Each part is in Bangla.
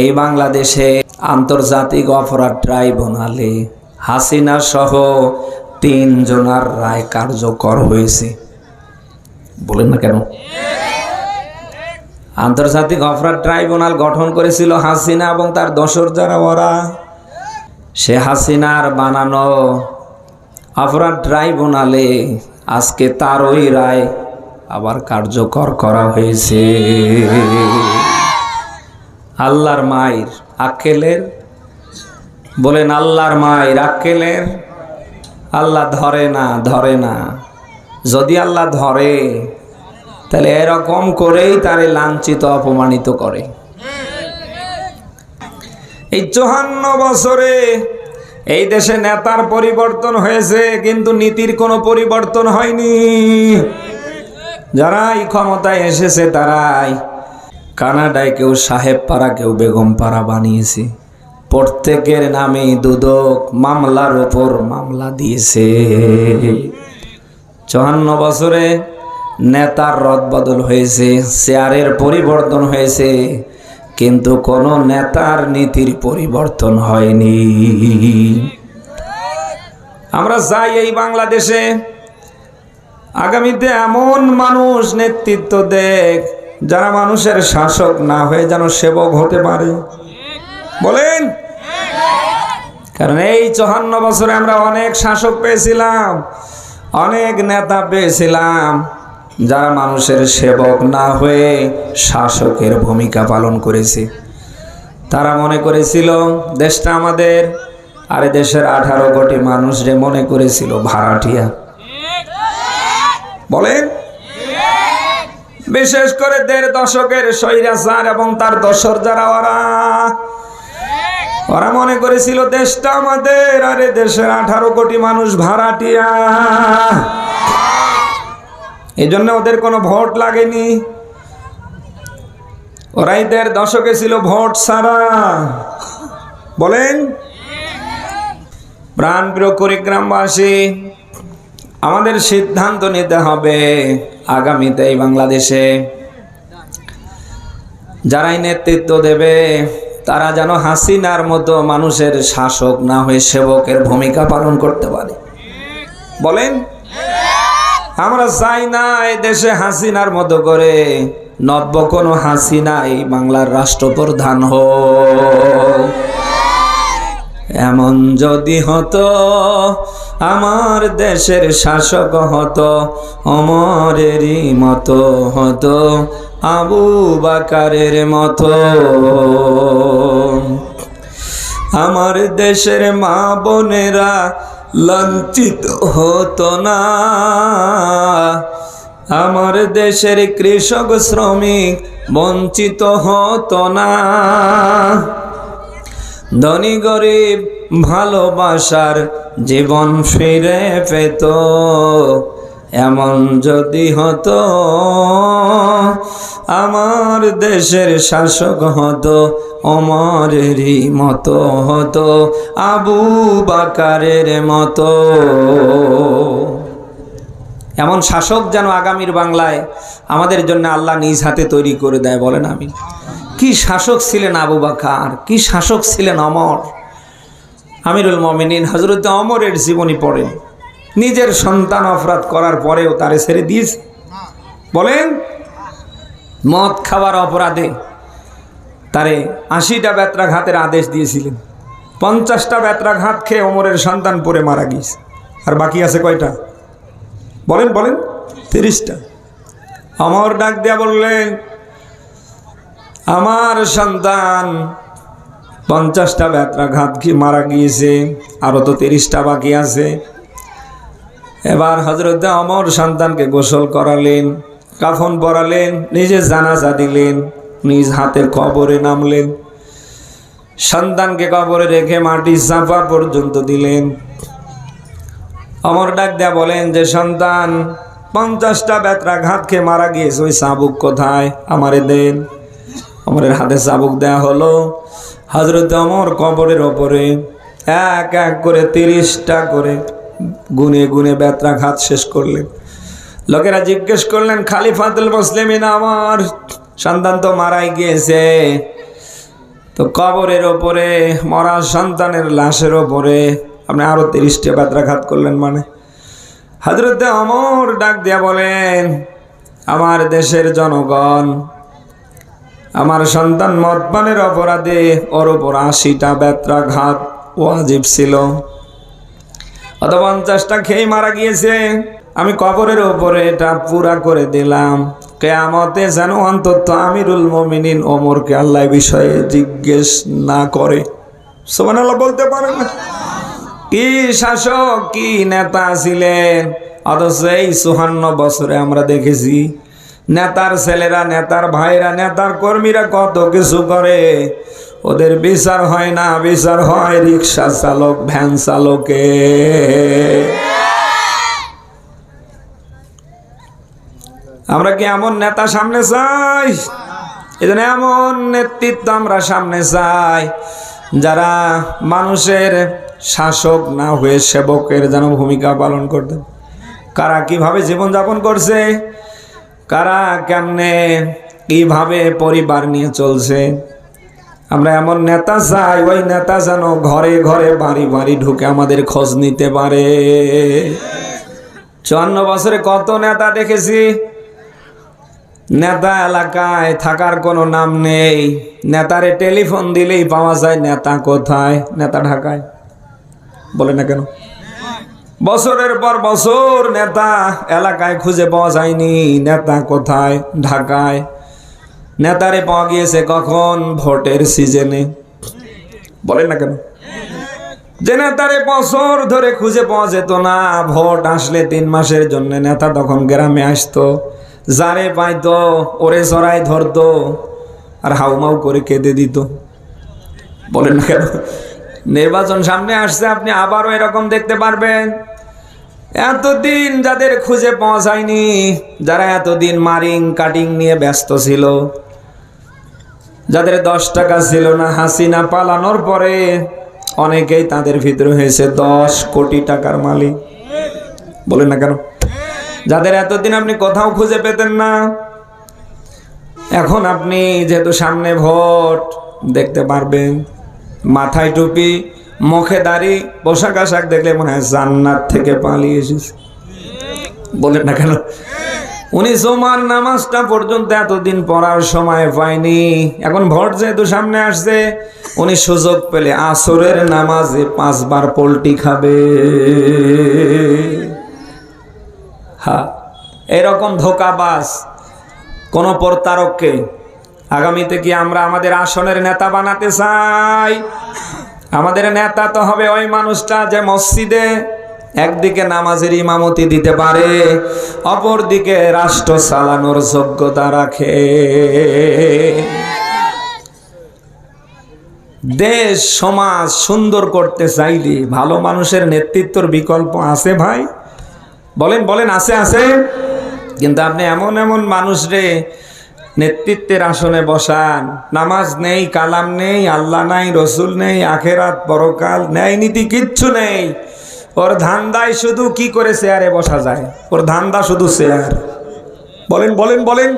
এই বাংলাদেশে আন্তর্জাতিক অপরাধ ট্রাইব্যুনালে হাসিনা সহ তিনজনার রায় কার্যকর হয়েছে। বলেন না কেন? আন্তর্জাতিক অপরাধ ট্রাইব্যুনাল গঠন করেছিল হাসিনা এবং তার দশর যারা ওরা, সে হাসিনার বানানো অপরাধ ট্রাইব্যুনালে আজকে তার ওই রায় আবার কার্যকর করা হয়েছে। আল্লাহর মায়ের আক্কেলের, বলেন আল্লাহর মায়ের আক্কেলের, আল্লাহ ধরে না ধরে না। যদি আল্লাহ ধরে, তাহলে এরকম করেই তারে লাঞ্ছিত, অপমানিত করে। এই চুহান্ন বছরে এই দেশে নেতার পরিবর্তন হয়েছে, কিন্তু নীতির কোনো পরিবর্তন হয়নি। যারাই ক্ষমতায় এসেছে তারাই কানাডায় কেউ সাহেব পাড়া, কেউ বেগম পাড়া বানিয়েছে। প্রত্যেকের নামে দুদক মামলার ওপর মামলা দিয়েছে। চুয়ান্ন বছরে নেতার রদবদল হয়েছে চেয়ারের পরিবর্তন হয়েছে, কিন্তু কোন নেতার নীতির পরিবর্তন হয়নি। আমরা চাই এই বাংলাদেশে আগামীতে এমন মানুষ নেতৃত্ব দেখ যারা মানুষের শাসক না হয়ে যেন সেবক হতে পারে। বলেন? কারণ এই চুহান্ন বছরে আমরা অনেক শাসক পেয়েছিলাম, অনেক নেতা পেয়েছিলাম, যারা মানুষের সেবক না হয়ে শাসকের ভূমিকা পালন করেছে। তারা মনে করেছিল, দেশটা আমাদের, আরে দেশের আঠারো কোটি মানুষ রে মনে করেছিল ভাড়াটিয়া। বলেন? বিশেষ করে দেড় দশকের স্বৈরাচার এবং তার দশর যারা, ওরা? ওরা মনে করেছিল, দেশটা আমাদের, আরে দেশের আঠারো কোটি মানুষ ভাড়াটিয়া। এই জন্য ওদের কোনো ভোট লাগেনি। ওরাই দেড় দশকে ছিল ভোট সারা বলেন? প্রাণ প্রিয় কুড়িগ্রামবাসী, আমাদের সিদ্ধান্ত নিতে হবে। আগামীতে এই বাংলাদেশে। যারাই নেতৃত্ব দেবে, তারা যেন হাসিনার মতো মানুষের শাসক না হয়ে সেবকের ভূমিকা পালন করতে পারে। বলেন, আমরা চাই না এই দেশে হাসিনার মতো করে নব্য কোনো হাসিনা এই বাংলার রাষ্ট্রপ্রধান হোক। এমন যদি হতো আমার দেশের শাসক হতো, অমরেরই মতো হতো, আবু বাকারের মতো। আমার দেশের মা বোনেরা লাঞ্ছিত হতো না। আমার দেশের কৃষক শ্রমিক বঞ্চিত হতো না। ধনী গরিব ভালোবাসার জীবন ফিরে পেত। এমন যদি হতো, আমার দেশের শাসক হতো অমরেরই মতো হতো, আবু বাকারের মতো। এমন শাসক যেন আগামীর বাংলায় আমাদের জন্য আল্লাহ নিজ হাতে তৈরি করে দেয়, বলেন আমি কি শাসক ছিলেন আবু বাকার, কি শাসক ছিলেন অমর আমিরুল মমিনিন হজরত অমরের জীবনী পড়েন। নিজের সন্তান অপরাধ করার পরেও তারে ছেড়ে দিয়েছে। বলেন, মদ খাওয়ার অপরাধে তারে আশিটা বেত্রাঘাতের আদেশ দিয়েছিলেন। পঞ্চাশটা বেত্রাঘাত খেয়ে অমরের সন্তান পরে মারা গিয়েছে। আর বাকি আছে কয়টা? বলেন বলেন, তিরিশটা। অমর ডাক দেয়া বললেন, আমার সন্তান পঞ্চাশটা বেত্রাঘাত কি মারা গিয়েছে আরও তো তিরিশটা বাকি আছে। এবার হজরত অমর সন্তানকে গোসল করালেন, কাফন পরালেন, নিজে জানাজা দিলেন, নিজ হাতে কবরে নামলেন। সন্তানকে কবরে রেখে মাটি চাপা পর্যন্ত দিলেন। অমর ডাক দেয়া বলেন যে, সন্তান, পঞ্চাশটা বেত্রা ঘাত খেয়ে মারা গিয়েছে, ওই চাবুক কোথায়? আমারে দেন। অমরের হাতে চাবুক দেয়া হলো। হজরত অমর কবরের ওপরে এক এক করে তিরিশটা করে গুনে গুনে বেত্রা ঘাত শেষ করলেন। লোকেরা জিজ্ঞেস করলেন খালি খালিফাতুল মুসলিমিন আমার সন্তান তো মারাই গিয়েছে। তো কবরের ওপরে, মরা সন্তানের লাশের ওপরে আপনি আরও তিরিশটা বেত্রাঘাত করলেন মানে? হাজরতে অমর ডাক দিয়া বলেন, আমার দেশের জনগণ আমার সন্তান মদপানের অপরাধে ওর ওপর আশিটা বেত্রাঘাত ওয়াজিব ছিল। অত পঞ্চাশটা খেয়ে মারা গিয়েছে। আমি কবরের ওপরে এটা পুরা করে দিলাম। কেয়ামতে যেন অন্তত আমিরুল মমিনিন ওমরকে আল্লাহ বিষয়ে জিজ্ঞেস না করে। সোমান আল্লাহ বলতে পারেন না। কি শাসক, কি নেতা ছিলেন? অথচ এই চুহান্ন বছরে আমরা দেখেছি নেতার ছেলেরা, নেতার ভাইরা, নেতার কর্মীরা কত কিছু করে। ওদের বিচার হয় না, বিচার হয় রিক্সা চালক, ভ্যান চালকে। আমরা কি এমন নেতা সামনে চাই? এই জন্য এমন নেতৃত্ব আমরা সামনে চাই, যারা মানুষের শাসক না হয়ে সেবকের যেন ভূমিকা পালন করতেন। কারা কীভাবে জীবনযাপন করছে? কারা, কেমনে, কীভাবে পরিবার নিয়ে চলছে? আমরা এমন নেতা চাই, ওই নেতা যেন ঘরে ঘরে বাড়ি বাড়ি ঢুকে আমাদের খোঁজ নিতে পারে। চুয়ান্ন বছরে কত নেতা দেখেছি? নেতা এলাকায় থাকার কোনো নাম নেই। নেতারে টেলিফোন দিলেই পাওয়া যায় নেতা কোথায়? নেতা ঢাকায়। বলে না কেন? বছরের পর বছর নেতা এলাকায় খুঁজে পাওয়া যায়নি। নেতা কোথায়? ঢাকায়। নেতারে পাওয়া গিয়েছে কখন? ভোটের সিজনে। বলেন না কেন? যে নেতারে বছর ধরে খুঁজে পাওয়া যেত না, ভোট আসলে তিন মাসের জন্য নেতা তখন গ্রামে আসতো। যারে পাইতো, ওরে চড়াই ধরতো, আর হাউমাউ করে কেঁদে দিত। বলেন না কেন? নির্বাচন সামনে আসছে, আপনি আবারও এরকম দেখতে পারবেন। এতদিন যাদের খুঁজে পৌঁছায়নি যারা এতদিন মারিং কাটিং নিয়ে ব্যস্ত ছিল, যাদের দশ টাকা ছিল না, হাসিনা পালানোর পরে অনেকেই তাদের ভিতরে হয়েছে দশ কোটি টাকার মালিক। বলেন না কেন? যাদের এতদিন আপনি কোথাও খুঁজে পেতেন না, এখন আপনি যেহেতু সামনে ভোট, দেখতে পারবেন, মাথায় টুপি মুখে দাড়ি, পোশাক আশাক দেখলে মনে হয় জান্নাত থেকে পালিয়ে এসেছে। বলেন না কেন? উনি জমার নামাজটা পর্যন্ত এতদিন পড়ার সময় পায়নি। এখন ভোট যেহেতু সামনে আসছে, উনি সুযোগ পেলে আসরের নামাজে পাঁচবার পোল্টি খাবে। হ্যাঁ এরকম ধোকাবাস কোন প্রতারককে আগামীতে কি আমরা আমাদের আসনের নেতা বানাতে চাই? আমাদের নেতা তো হবে ওই মানুষটা যে মসজিদে একদিকে নামাজের ইমামতি দিতে পারে, অপরদিকে রাষ্ট্র চালানোর যোগ্যতা রাখে। দেশ, সমাজ সুন্দর করতে চাইলে ভালো মানুষের নেতৃত্বর বিকল্প আছে ভাই? বলেন বলেন, আছে আছে। কিন্তু আপনি এমন এমন মানুষ রে নেতৃত্বের আসনে বসান। নামাজ নেই, কালাম নেই, আল্লাহ নাই, রসুল নেই, আখেরাত পরকাল ন্যায় নীতি কিচ্ছু নেই। ওর ধান্দায় শুধু কি করে চেয়ারে বসা যায়? ওর ধান্দা শুধু চেয়ার। বলেন বলেন বলেন।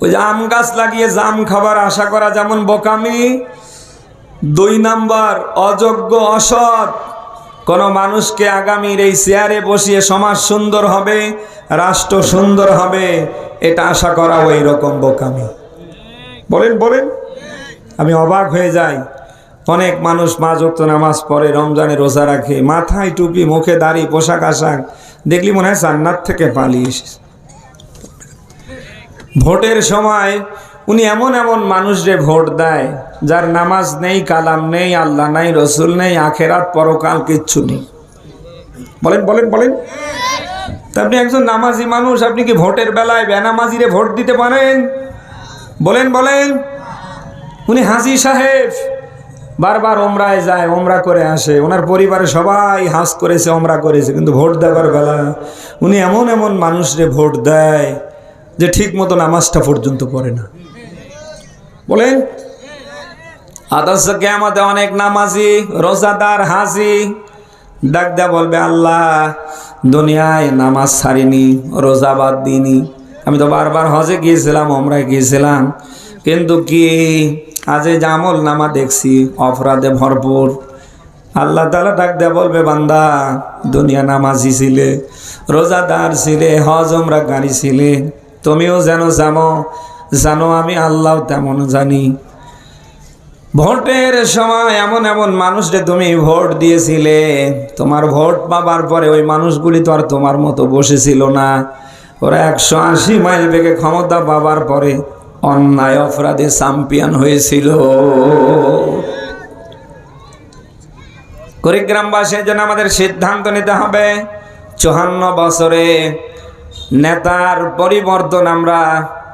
ওই যে আম গাছ লাগিয়ে জাম খাবার আশা করা যেমন বোকামি, দুই নাম্বার, অযোগ্য, অসৎ। কোন মানুষকে আগামীর এই চেয়ারে বসিয়ে সমাজ সুন্দর হবে, রাষ্ট্র সুন্দর হবে, এটা আশা করা ওই রকম বোকামি। বলেন বলেন। আমি অবাক হয়ে যাই। অনেক মানুষ মা যুক্ত নামাজ পড়ে, রমজানে রোজা রাখে, মাথায় টুপি, মুখে দাড়ি, পোশাক আশাক, দেখলি মনে হয় জান্নাত থেকে পালিয়ে ভোটের সময় উনি এমন এমন মানুষরে ভোট দেয়, যার নামাজ নেই, কালাম নেই, আল্লাহ নাই, রসুল নেই, আখেরাত, পরকাল কিচ্ছু নেই। বলেন বলেন বলেন। আপনি একজন নামাজি মানুষ, আপনি কি ভোটের বেলায় বেনামাজিরে ভোট দিতে পারেন? বলেন বলেন। উনি হাজি সাহেব। বারবার ওমরায় যায়, ওমরা করে আসে। ওনার পরিবারে সবাই হাস করেছে, ওমরা করেছে, কিন্তু ভোট দেওয়ার বেলা উনি এমন এমন মানুষরে ভোট দেয় যে ঠিক মতো নামাজটা পর্যন্ত পড়ে না। বলেন? আদর্শ কেমতে অনেক নামাজি, রোজাদার, হাজি ডাক দেয়া বলবে, আল্লাহ, দুনিয়ায় নামাজ ছাড়িনি, রোজা বাদ দিইনি। আমি তো বারবার হজে গিয়েছিলাম, ওমরায় গিয়েছিলাম। কিন্তু কি আজ আমল নামা দেখছি, অপরাধে ভরপুর। আল্লাহ তালা ডাক দেয়া বলবে, বান্দা, দুনিয়া নামাজি ছিলে, রোজাদার ছিলে, হজ আমরা গাড়ি ছিলে। তুমিও যেন জানো জানো আমি আল্লাহ তেমন জানি। ভোটের সময় এমন এমন মানুষকে তুমি ভোট দিয়েছিলে। তোমার ভোট পাবার পরে ওই মানুষগুলি তো আর তোমার মতো বসেছিল না। ওরা একশো আশি মাইল বেগে ক্ষমতা পাবার পরে অন্যায় অপরাধে চ্যাম্পিয়ন হয়েছিল। কুড়িগ্রামবাসীর জন্য আমাদের সিদ্ধান্ত নিতে হবে। চুহান্ন বছরে নেতার পরিবর্তন আমরা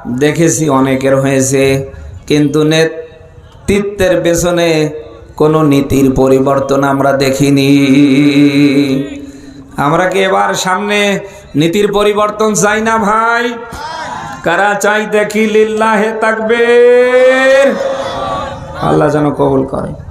দেখেছি, অনেকের হয়েছে। কিন্তু নেতৃত্বের পেছনে কোনো নীতির পরিবর্তন আমরা দেখিনি। আমরা কি এবার সামনে নীতির পরিবর্তন চাই না ভাই? কারা চাই দেখি লিল্লাহে থাকবে আল্লাহ যেন কবুল করে